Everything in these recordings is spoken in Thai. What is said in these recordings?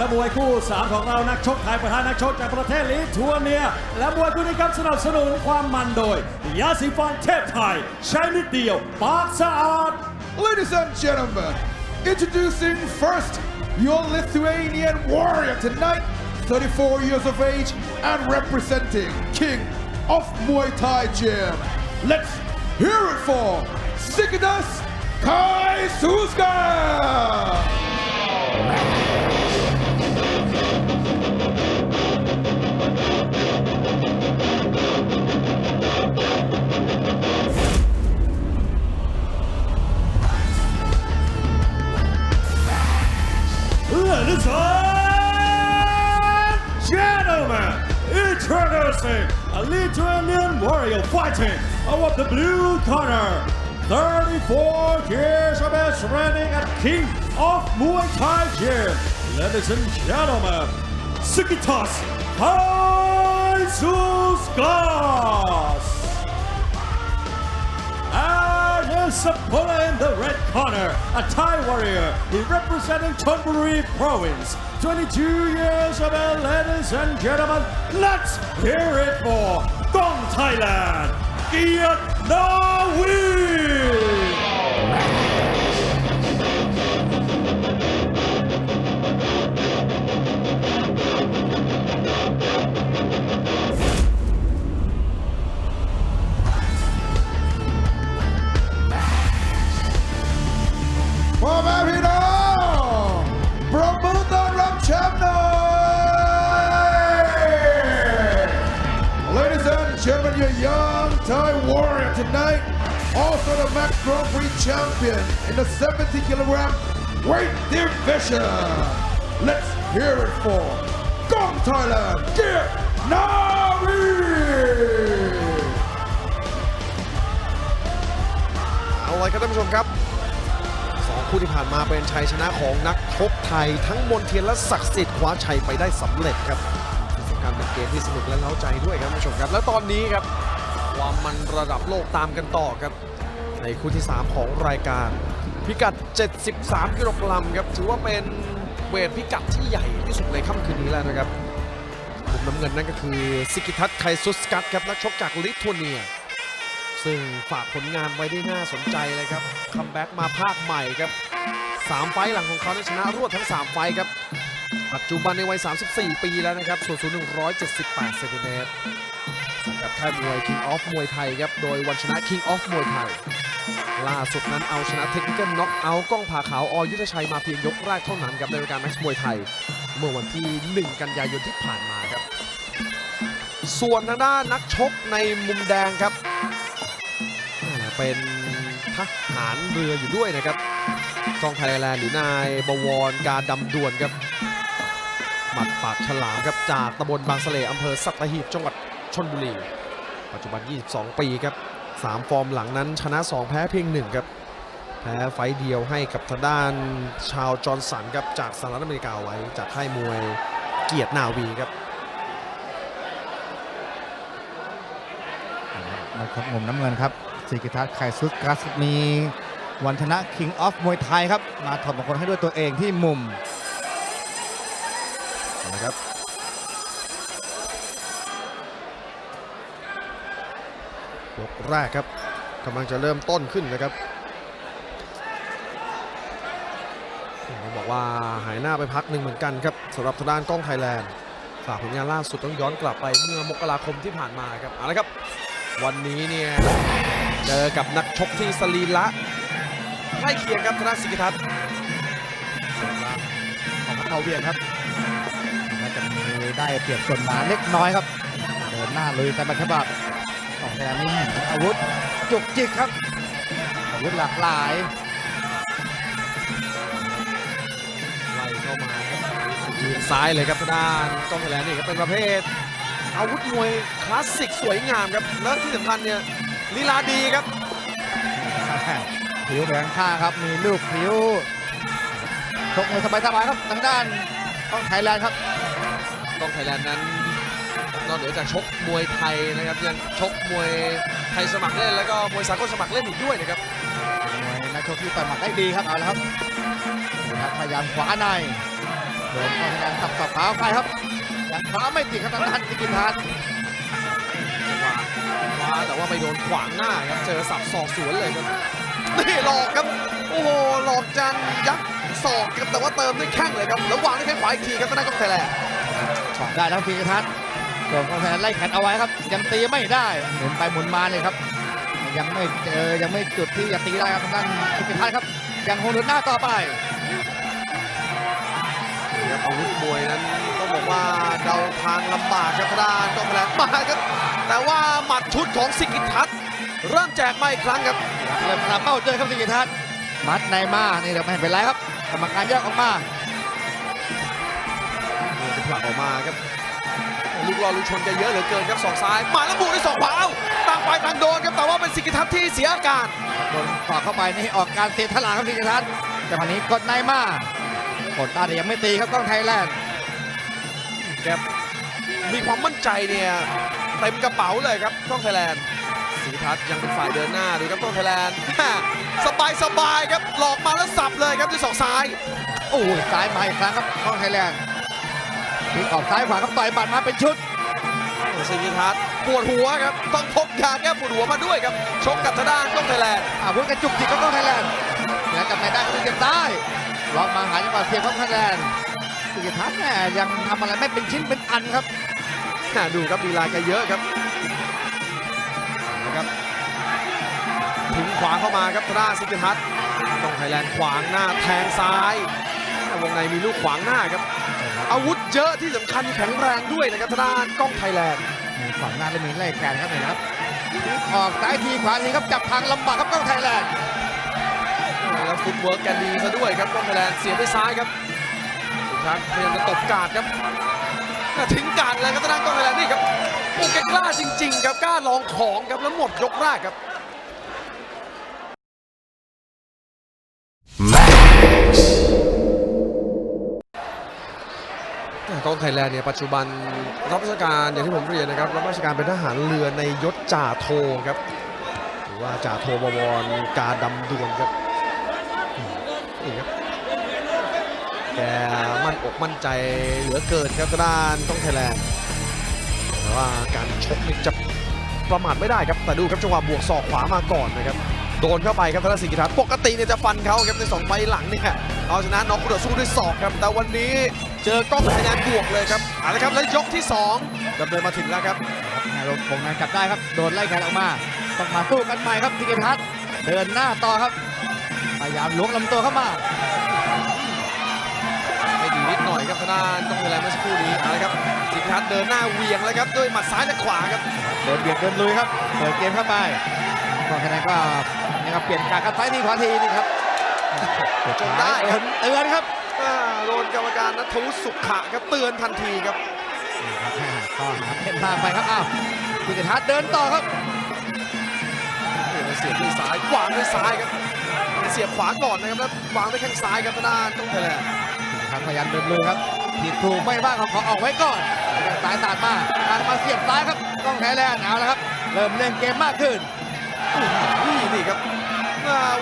และมวยคู่ 3 ของเรานักชกไทยประธานนักชกจากประเทศลิทัวเนีย และมวยคู่นี้ครับสนับสนุนความมันโดย ยาสีฟันเทพไทย ใช้นิดเดียว ปากสะอาด Ladies and gentlemen, introducing first your Lithuanian warrior tonight, 34 years of age and representing King of Muay Thai Gym. Let's hear it for Sikidas Kai Suska! Warrior fighting out of the blue corner. 34 years of age training at King of Muay Thai Gym. Ladies and gentlemen, Sikitas Haisuskos. And his opponent in the red corner, a Thai warrior, he representing Chonburi Province. 22 years of age, ladies and gentlemen. Let's hear it Gong Thailand, Kiet Na Win! Champion in the 70 kilogram weight division. Let's hear it for Gong Thailand, Gear Navi! เอาละครับท่านผู้ชมครับสองคู่ที่ผ่านมาเป็นชัยชนะของนักชกไทย ทั้งมนเทียนและศักดิ์สิทธิ์คว้าชัยไปได้สำเร็จครับที่สำคัญเป็นเกมที่สนุกและเล้าใจด้วยครับท่านผู้ชมครับ และตอนนี้ครับ ความมันระดับโลกตามกันต่อครับ ในคู่ที่ 3 ของรายการ พิกัด 73 กิโลกรัมครับถือว่าเป็นเวทพิกัดที่ใหญ่ที่สุดในค่ำคืนนี้แล้วนะครับมุมน้ำเงินนั่นก็คือซิกิทัศน์ไคซุสกัตครับนักชกจากลิทัวเนีย ซึ่งฝากผลงานไว้ได้น่าสนใจเลยครับคัมแบ็กมาภาคใหม่ครับ3ไฟล์หลังของเขาได้ชนะรวดทั้ง 3 ไฟล์ครับ ปัจจุบันในวัย 34 ปีแล้วนะครับส่วนสูง 178เซนติเมตรสังกัดค่ายมวย King of มวยไทยครับ โดยวันชนะ King of มวยไทย ล่าสุดนั้นเอาชนะเทคนิคน็อกเอาท์ก้องผาขาวอยุทธชัยมาเพียงยกแรกเท่านั้นครับในรายการแม็กซ์มวยไทย เมื่อวันที่ 1 กันยายนที่ผ่านมาครับ ส่วนทางด้านนักชกในมุมแดงครับ เป็นทหารเรืออยู่ด้วยนะครับกองไทยแลนด์หรือนายบวรการดำดวนครับหมัดปากฉลามครับจากตำบลบางสะเลอำเภอสัตหีบจังหวัดชนบุรี ปัจจุบัน 22 ปีครับ 3 ฟอร์มหลังนั้นชนะ 2 แพ้เพียง 1 ครับ แพ้ไฟต์เดียวให้กับทางด้านชาวจอร์นสันครับจากสหรัฐอเมริกาไว้จากค่ายมวยเกียรตินาวีครับนะครับมุมน้ำเงินครับสิกิทัศน์ไคซุสกัสมีวันชนะ King of มวยไทยครับ มาถอดมงคลให้ด้วยตัวเองที่มุมนะครับ ยกแรกครับกำลังจะเริ่มต้นขึ้นนะครับต้องบอกว่าหายหน้าไปพักหนึ่งเหมือนกันครับสำหรับทางด้านกล้องไทยแลนด์ฝากผลงานล่าสุดต้องย้อนกลับไปเมื่อมกราคมที่ผ่านมาครับเอาละครับ วันนี้เนี่ยเจอกับนักชกที่สรีระใกล้เคียงครับธนสิกิทัศน์ของพัทเทาเวียงครับน่าจะมีได้เปรียบส่วนหนาเล็กน้อยครับ เดินหน้าลุยกันมาฉบับ สองแดนนี้อาวุธจุกจิกครับ อาวุธหลากหลายไล่เข้ามาครับยืนซ้ายเลยครับทางด้านกล้องไทยแลนด์นี่ครับเป็นประเภท อาวุธมวยคลาสสิกสวยงามครับและที่สำคัญเนี่ยลีลาดีครับผิวแบงข้างครับมีลูกผิวชกมวยสบายๆครับทางด้านต้องไทยแลนด์ครับกล้องไทยแลนด์นั้น นอกเหนือจากชกมวยไทยนะครับยังชกมวยไทยสมัครเล่นแล้วก็มวยสากลสมัครเล่นอีกด้วยนะครับมวยนักชกที่ต่อยหมัดได้ดีครับเอาละครับนี่ครับพยายามขวาในโดนเข้าทางการตับสับขาไปครับยังขวาไม่ติดครับทางด้านสิกินทานจังหวะขวาแต่ว่าไปโดนขวางหน้าครับเจอสับศอกสวนเลยครับนี่หลอกครับโอ้โหหลอกจันยักษ์ศอกครับแต่ว่าเติมด้วยแข้งเลยครับแล้ววางด้วยแข้งขวาอีกทีครับทางด้านกองไทยแลนด์ขวาได้ทั้งสิกินทาน โดนเข้าทางการไล่แขนเอาไว้ครับ ยังตีไม่ได้หมุนไปหมุนมาเลยครับ ยังไม่เจอยังไม่จุดที่จะตีได้ครับทางด้านสิกินทานครับ ยังคงเดินหน้าต่อไปนี่ครับอาวุธมวยนั้นต้องบอกว่าเดาทางลำบากครับทางด้านกองไทยแลนด์มาครับแต่ว่าหมัดชุดของสิกิทัศน์เริ่มแจกมาอีกครั้งครับเริ่มตามเป้าเจอครับสิกิทัศน์มัดในมานี่เดี๋ยวไม่เป็นไรครับกรรมการแยกออกมานี่จะผลักออกมาครับ ลูกรอลูกชนกันเยอะเหลือเกินครับสองซ้าย มาแล้วบวกด้วยสองขวาเอ้าต่างไปต่างโดนครับแต่ว่าเป็นสิกิทัศน์ที่เสียอาการโดนฝากเข้าไปนี่ออกการเสียทลาครับสิกิทัศน์แต่วันนี้กดในมากดได้แต่ยังไม่ตีครับกล้องไทยแลนด์แกมีความมั่นใจเนี่ยเต็มกระเป๋าเลยครับกล้องไทยแลนด์สีทัศน์ยังเป็นฝ่ายเดินหน้าดูครับกล้องไทยแลนด์สบายสบายๆครับหลอกมาแล้วสับเลยครับด้วยศอกซ้ายโอ้ยซ้ายมาอีกครั้งครับกล้องไทยแลนด์ พลิกออกซ้ายขวาครับต่อยบัตรมาเป็นชุดสิงห์ทัศน์ปวดหัวครับ ต้องพกยาแก้ปวดหัวมาด้วยครับ ชกกับทางด้านกล้องไทยแลนด์อาวุธกระจุกจิกครับกล้องไทยแลนด์แล้วจับในได้ก็เป็นเก็บซ้ายล็อกมาหาจังหวะเสียบครับไทยแลนด์สิกิทัศน์เนี่ยยังทำอะไรไม่เป็นชิ้นเป็นอันครับน่าดูครับลีลาแกเยอะครับนะครับถึงขวาเข้ามาครับทางด้านสิงห์ทัศน์กล้องไทยแลนด์ขวางหน้าแทงซ้าย วงในมีลูกขวางหน้าครับ อาวุธเยอะที่สำคัญแข็งแรงด้วยนะครับทางด้านกล้องไทยแลนด์มีขวางหน้าและมีไล่แขนครับเห็นไหมครับออกซ้ายทีขวาทีครับจับทางลำบากครับกล้องไทยแลนด์แล้วฟุตเวิร์กกันดีซะด้วยครับกล้องไทยแลนด์เสียบด้วยซ้ายครับสุดท้ายพยายามจะตบกาดครับน่าทิ้งกาดเลยครับทางด้านกล้องไทยแลนด์นี่ครับโอ้แกกล้าจริง ๆ ครับกล้าลองของครับแล้วหมดยกแรกครับ กองไทยแลนด์เนี่ยปัจจุบันรับราชการอย่างที่ผมเรียนนะครับรับราชการเป็นทหารเรือในยศจ่าโทครับหรือว่าจ่าโทบวรกาดำดวนครับนี่ครับแกมั่นอกมั่นใจเหลือเกินครับทางด้านกองไทยแลนด์แต่ว่าการชกนี่จะประมาทไม่ได้ครับแต่ดูครับจังหวะบวกศอกขวามาก่อนนะครับโดนเข้าไปครับทางด้านสิงห์ทัศปกติเนี่ยจะฟันเขาครับในสองไฟหลังเนี่ย เอาชนะน็อกคู่ต่อสู้ด้วยศอกครับ แต่วันนี้เจอกล้องไทยแลนด์บวกเลยครับเอาละครับแล้วยกที่2ดำเนินมาถึงแล้วครับนายลงคงนั้นจับได้ครับโดนไล่แขนออกมาต้องมาสู้กันใหม่ครับสิกิทัศน์เดินหน้าต่อครับพยายามล้วงลำตัวเข้ามาไม่ดีนิดหน่อยครับทางด้านกล้องไทยแลนด์เมื่อสักครู่นี้เอาละครับสิงห์ทัศน์เดินหน้าเหวียงแล้วครับด้วยหมัดซ้ายและขวาครับเดินเบียดเดินลุยครับเปิดเกมเข้าไปก็คะแนนก็นี่ครับเปลี่ยนการครับซ้ายทีขวาทีนี่ครับ จนได้ครับเตือนครับอ่าโดนกรรมการนัทวุฒิสุขะครับเตือนทันทีครับนี่ครับก็หาเส้นทางไปครับอ้าวสิกิทัศน์เดินต่อครับนี่มาเสียบด้วยซ้ายวางด้วยซ้ายครับ เสียบขวาก่อนนะครับแล้ววางด้วยแข้งซ้ายครับทางด้านกล้องไทยแลนด์ทางพยายามเดินลุยครับผิดถูกไม่บ้างเขาขอออกไว้ก่อนสายสาดมาทางมาเสียบซ้ายครับกล้องไทยแลนด์เอาละครับ เริ่มเล่นเกมมากขึ้นนี่นี่ครับอ่า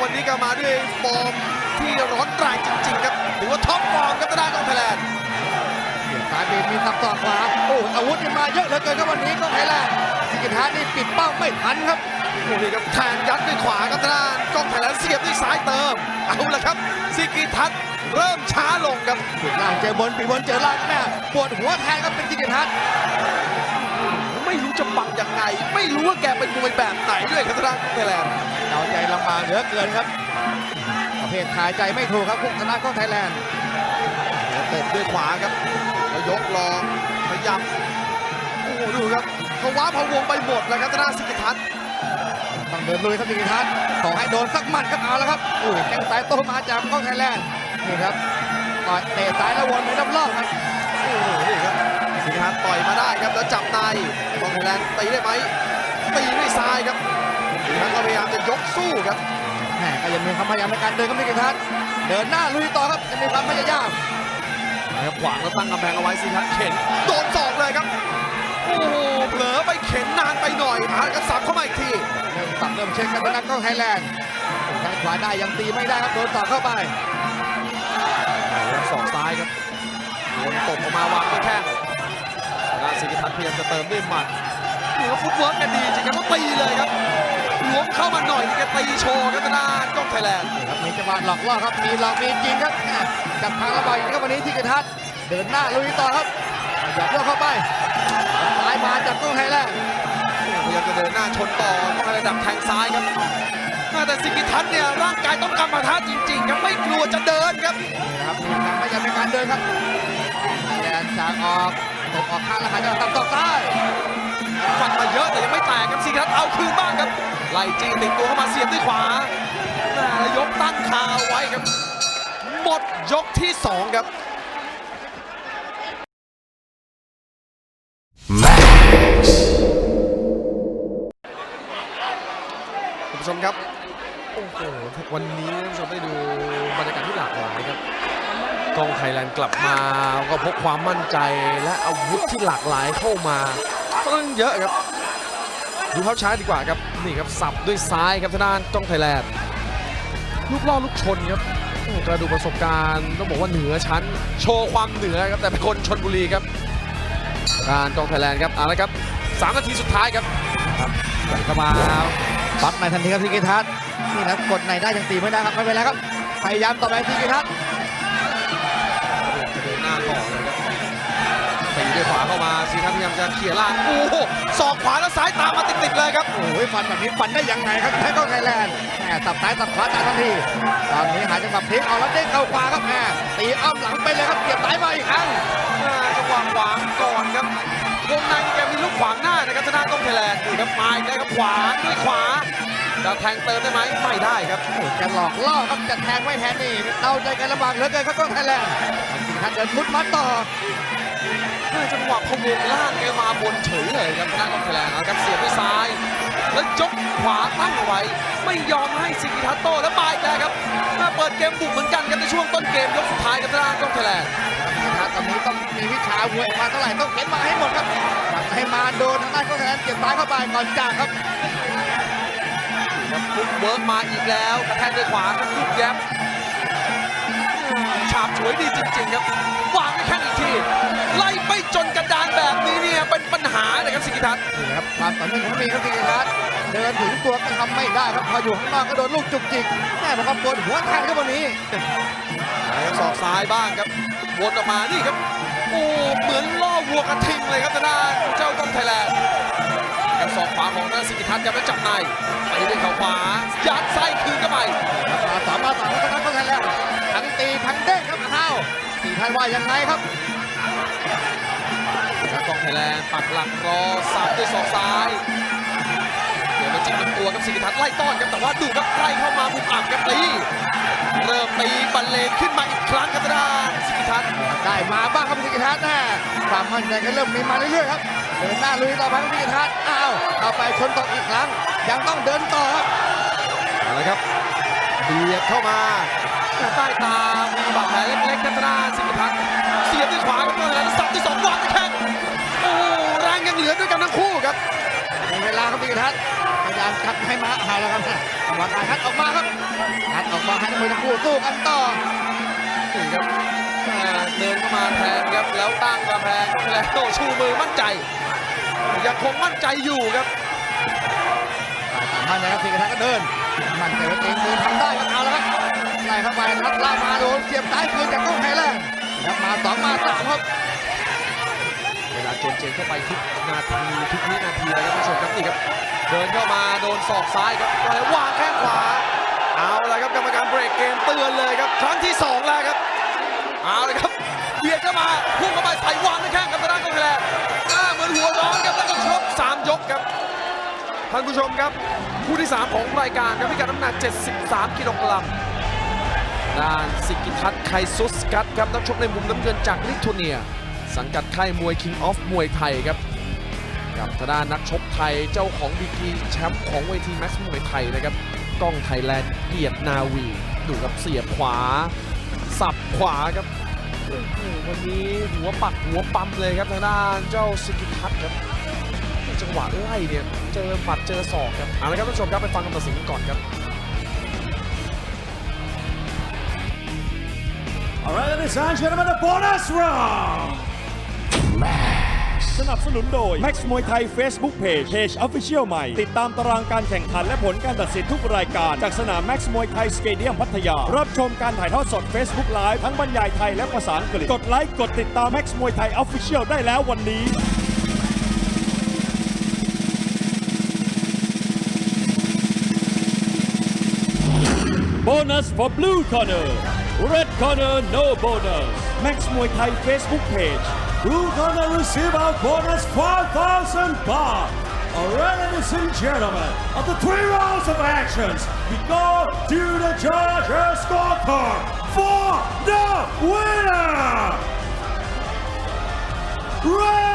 วันนี้ก็มาด้วยฟอร์มที่ร้อนแรงจริง ๆ ครับถือว่าท็อปฟอร์มครับทางด้านกล้องไทยแลนด์เสียบซ้ายบีบมีสับต่อขวาโอ้อาวุธนี่มาเยอะเหลือเกินครับวันนี้กล้องไทยแลนด์สิกิทัศน์นี่ปิดเป้าไม่ทันครับโอ้นี่ครับแทงยัดด้วยขวาครับทางด้านกล้องไทยแลนด์เสียบด้วยซ้ายเติมเอาละครับซิกิทัศน์เริ่มช้าลงครับปิดล่างเจอบนปีบนเจอล่างแม่ปวดหัวแทนครับเป็นสิกิทัศน์ ไม่รู้จะปักยังไง ไม่รู้ว่าแกเป็นมวยแบบไหนด้วยครับทางด้านกล้องไทยแลนด์เดาใจลำบากเหลือเกินครับ ประเภทขายใจไม่ถูกครับพวกคณะกล้องไทยแลนด์เตะด้วยขวาครับแล้วยกลองขยับโอ้โหดูครับภาวะพะวงไปหมดแล้วครับทางด้านซิกิทัศน์ต้องเดินลุยครับสิกิทัศน์ขอให้โดนสักหมัดครับเอาละครับอุ้ยแข้งซ้ายโตมาจากกล้องไทยแลนด์นี่ครับต่อยเตะซ้ายแล้ววนไปรอบๆครับโอ้โหนี่ครับสิงห์ฮัทต่อยมาได้ครับแล้วจับใน กองไทยแลนด์ตีได้ไหมตีด้วยซ้ายครับสิงห์ฮัทก็พยายามจะยกสู้ครับแหมก็ยังมีความพยายามในการเดินครับสิกิทัศน์เดินหน้าลุยต่อครับยังมีความพยายามนะครับขวางแล้วตั้งกำแพงเอาไว้สิครับเข็นโดนศอกเลยครับโอ้โหเผลอไปเข็นนานไปหน่อยหากระสับเข้ามาอีกทีเริ่มสับเริ่มเช็คกันทางด้านกล้องไทยแลนด์แข้งขวาได้ยังตีไม่ได้ครับโดนต่อเข้าไปแล้วศอกซ้ายครับโดนตบออกมาวางด้วยแข้งนาสิกิทัศน์พยายามจะเติมด้วยหมัด ดูว่าฟุตเวิร์กกันดีจริงครับก็ตีเลยครับล้วงเข้ามาหน่อยนี่แกตีโชว์ครับทางด้านกล้องไทยแลนด์นี่ครับมีจังหวะหลอกล่อครับมีหลอกมีจริงครับแหม่จับทางระบายอีกครับวันนี้ที่กระทัดเดินหน้าลุยต่อครับหยับย่อเข้าไปซ้ายมาจับกล้องไทยแลนด์พยายามจะเดินหน้าชนต่อต้องระดับแทงซ้ายครับแต่สิกิทัศน์เนี่ยร่างกายต้องกำมาท้าจริงๆครับไม่กลัวจะเดินครับนี่นะครับนี่ครับไม่ยังเป็นการเดินครับไทยแลนด์จากออกตบออกข้างแล้วหายจังหวะตับตอกซ้าย ล่จี้ติดตัวเข้ามาเสียบด้วยขวาแม่แล้วยกตั้งคาเอาไว้ครับ หมดยกที่สองครับคุณผู้ชมครับ โอ้โหวันนี้ท่านผู้ชมได้ดูบรรยากาศที่หลากหลายครับกองไทยแลนด์กลับมาก็พกความมั่นใจและอาวุธที่หลากหลายเข้ามาค่อนข้างเยอะครับ ดูภาพช้าดีกว่าครับนี่ครับสับด้วยซ้ายครับทางด้านกล้องไทยแลนด์ลูกล่อลูกชนครับกระดูกประสบการณ์ต้องบอกว่าเหนือชั้น โชว์ความเหนือครับแต่เป็นคนชนบุรีครับการกองไทยแลนด์ครับเอาละครับสามนาทีสุดท้ายครับเข้ามาปักในทันทีครับทีกระทัดนี่นะกดในได้ยังตีไม่ได้ครับไม่เป็นไรครับพยายามต่อไปทีกระทัดจะเดินหน้าก่อนเลยครับ ด้วยขวาเข้ามาซีทัศน์พยายามจะเขี่ยล่าง โอ้โหศอกขวาแล้วซ้ายตามมาติดๆเลยครับ โอ้ยฟันแบบนี้ฟันได้ยังไงครับแพ้กล้องไทยแลนด์แหมสับซ้ายสับขวาจากทันที ตอนนี้หาจังหวะพลิกเอาแล้วเด้งเข้าขวาครับแหมตีอ้อมหลังไปเลยครับเกียบซ้ายมาอีกครั้งอ่าจังหวะขวางก่อนครับวงในแกมีลูกขวางหน้านะครับทางด้านกล้องไทยแลนด์นี่ครับมาอีกแล้วครับขวาด้วยขวาจะแทงเติมได้ไหมไม่ได้ครับโอ้ยจะหลอกล่อครับจะแทงไม่แทงนี่เดาใจกันลำบากเหลือเกินครับกล้องไทยแลนด์สิงห์ทันเดินมุดมัดต่อ จังหวะพะวงล่างแกมาบนเฉยเลยครับทางด้านกล้องไทยแลนด์เอาครับเสียบด้วยซ้าย แล้วยกขวาตั้งเอาไว้ ไม่ยอมให้สิกิทัตโต้แล้วมาอีกแล้วครับมาเปิดเกมบุกเหมือนกันครับในช่วงต้นเกมยกสุดท้ายกับทางด้านกล้องไทยแลนด์สิงห์ทันตอนนี้ต้องมีวิชาหวยออกมาเท่าไหร่ต้องเข็นมาให้หมดครับจับให้มาโดนทางด้านกล้องไทยแลนด์เก็บซ้ายเข้าไปก่อนจากครับครับฟุตเวิร์กมาอีกแล้วกระแทกด้วยขวาครับลูกแย้มฉาบฉวยดีจริงๆครับวางด้วยแข้งอีกทีไล่ไม่ เนี่ยเป็นปัญหานะครับสิกิทัศน์นี่ครับความต่อเนื่องของมีครับสิงห์ทันเดินถึงตัวก็ทำไม่ได้ครับพออยู่ข้างนอกก็โดนลูกจุกจิกแม่บอกว่าปวดหัวแทนครับวันนี้แล้วศอกซ้ายบ้างครับวนออกมานี่ครับโอ้เหมือนล่อวัวกระทิงเลยครับทางด้านเจ้ากล้องไทยแลนด์กับศอกขวาของนักสิกิทัศน์จะไม่จับในไปด้วยเข่าขวายัดไส้คืนเข้าไปมาสองมาสองแล้วก็ทันแล้วทั้งตีทั้งเด้งครับอ้าวสี่ท่านว่ายังไงครับ แล้วกองไทยแลนด์ปักหลักรอสับด้วยศอกซ้าย เดี๋ยวมาจิ้มลำตัวครับสิกิทัศน์ไล่ต้อนครับแต่ว่าดูครับไล่เข้ามาบุกอับครับตีเริ่มตีบรรเลงขึ้นมาอีกครั้งครับทางด้านสิกิทัศน์ได้มาบ้างครับพิกิทัศน์นะความมั่นใจก็เริ่มมีมาเรื่อยๆครับเดินหน้าลุยต่อไปครับพิกิทัศน์อ้าวเอาไปชนตกอีกครั้งยังต้องเดินต่อครับเอาละครับเบียดเข้ามา ใต้ตา มีบาดแผลเล็กๆครับทางด้าสิกิทัศน์เสียบด้วยขวาครับกองไทยแลนสับด้วยสองวางด้วยแข้งโอ้แรงยังเหลือด้วยกันทั้งคู่ครับมีเวลาครับพิกิทัศน์พยายามคัดให้มาหายแล้วครับจังการคัดออกมาครับคัดออกมาให้ทั้งมวยทั้งคู่สู้กันต่อนี่ครับเดินเข้ามาแทนครับแล้วตั้งกระแพงแล้วโตชูมือมั่นใจ ยังคงมั่นใจอยู่ครับตามมั่นใจครับพิกทัศน์ก็เดิน มั่นใจว่าเองมือทำได้ครับเอาแล้วครับ ไล่เข้าไปนัดล่ามาโดนเสียบซ้ายคืนจากกล้องไทยแลนด์ครับมาสองมาสามครับเวลาจนเจนเข้าไปทุกนาทีทุกวินาทีเลยครับผู้ชมครับนี่ครับ เดินเข้ามาโดนศอกซ้ายครับแล้ววางแข้งขวา เอาละครับกรรมการเบรกเกมเตือนเลยครับ ครั้งที่สองแล้วครับ เอาเลยครับเบียดเข้ามาพุ่งเข้าไปใส่วางด้วยแข้งกับทางด้านกองไทยแลนด์อ่าเหมือนหัวร้อนครับแล้วก็ครบสามยกครับท่านผู้ชมครับ คู่ที่ 3 ของรายการครับพิกัดน้ำหนัก 73 กิโลกรัม ด้านสิกิทัศน์ไคซุสกัตครับนักชกในมุมน้ำเงินจากลิทัวเนีย สังกัดค่ายมวย King of มวยไทยครับกับทางด้านนักชกไทยเจ้าของดีกรีแชมป์ของเวทีแม็กซ์มวยไทยนะครับกล้องไทยแลนด์เกียรตินาวีดูครับเสียบขวา สับขวาครับวันนี้หัวปักหัวปั๊มเลยครับทางด้านเจ้าซิกิทัศน์ครับจังหวะไล่เนี่ยเจอหมัดเจอศอกครับเอาละครับท่านผู้ชมครับไปฟังคำตัดสินกันก่อนครับ All right, ladies and gentlemen, the bonus round. สนับสนุนโดย Max มวยไทย Facebook Page Page Official ใหม่ ติดตามตารางการแข่งขันและผลการตัดสินทุกรายการ จากสนาม Max มวยไทยสเตเดียมพัทยา รับชมการถ่ายทอดสด Facebook Live ทั้งบรรยายไทยและภาษาอังกฤษ กดไลค์ กดติดตาม Max มวยไทย Official ได้แล้ววันนี้ Bonus for Blue Corner Red Corner no bonus. Max Muay Thai Facebook page. Blue Corner receive our bonus 5,000 baht? Alright ladies and gentlemen After three rounds of actions. We go to the judges scorecard For the winner. Red